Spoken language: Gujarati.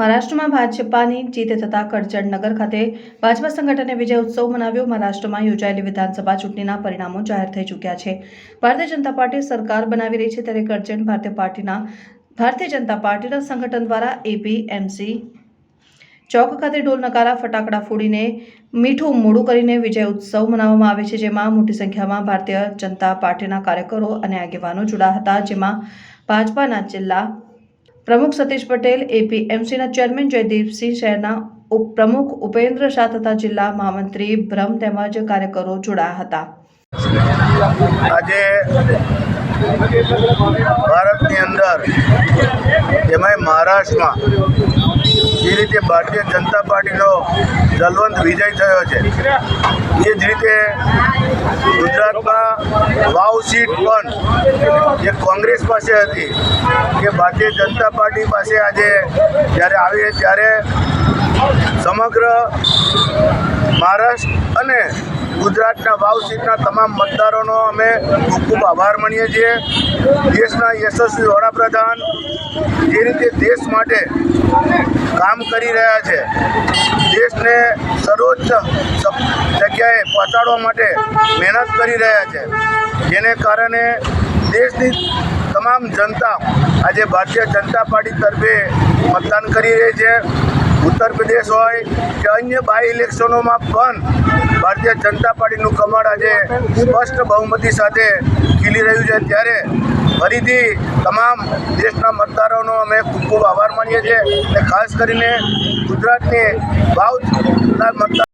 મહારાષ્ટ્રમાં ભાજપાની જીત થતાં કરજણ નગર ખાતે ભાજપા સંગઠને વિજય ઉત્સવ મનાવ્યો. મહારાષ્ટ્રમાં યોજાયેલી વિધાનસભા ચૂંટણીના પરિણામો જાહેર થઈ ચૂક્યા છે. ભારતીય જનતા પાર્ટી સરકાર બનાવી રહી છે ત્યારે કરજણ ભારતીય પાર્ટીના, ભારતીય જનતા પાર્ટીના સંગઠન દ્વારા એપીએમસી ચોક ખાતે ઢોલ નકારા ફટાકડા ફોડીને મીઠું મોડું કરીને વિજય ઉત્સવ મનાવવામાં આવે છે, જેમાં મોટી સંખ્યામાં ભારતીય જનતા પાર્ટીના કાર્યકરો અને આગેવાનો જોડાયા હતા, જેમાં ભાજપાના જિલ્લા પ્રમુખ સતીશ પટેલ એપીએમસીના ચેરમેન જયદીપસિંહ શહેરના ઉપપ્રમુખ ઉપેન્દ્ર શાહ તથા જિલ્લા મહામંત્રી બ્રહ્મ તેમજ કાર્યકરો જોડાયા હતા. આજે ભારતની અંદર એમાંય મહારાષ્ટ્રમાં જે રીતે ભારતીય જનતા પાર્ટીનો જલવંત વિજય થયો છે, એ જ રીતે ગુજરાતમાં વાવ સીટ પણ જે કોંગ્રેસ પાસે હતી એ ભારતીય જનતા પાર્ટી પાસે આજે જ્યારે આવી ત્યારે સમગ્ર મહારાષ્ટ્ર અને ગુજરાતના વાવ સીટના તમામ મતદારોનો અમે ખૂબ ખૂબ આભાર માનીએ છીએ. દેશના યશસ્વી વડાપ્રધાન જે રીતે દેશ માટે કામ કરી રહ્યા છે, દેશને સર્વોચ્ચ જગ્યાએ પહોંચાડવા માટે મહેનત કરી રહ્યા છે. જેને કારણે દેશની તમામ જનતા, આજે ભારતીય જનતા પાર્ટી તરફે મતદાન કરી રહી છે. ઉત્તર પ્રદેશ હોય કે અન્ય બાય ઇલેક્શનોમાં પણ ભારતીય જનતા પાર્ટીનું કમળ આજે સ્પષ્ટ બહુમતી સાથે ખીલી રહ્યું છે. ત્યારે ફરીથી તમામ દેશના મતદારોનો અમે ખૂબ ખૂબ આભાર માનીએ છીએ અને ખાસ કરીને ગુજરાતની ભાવના મતદાર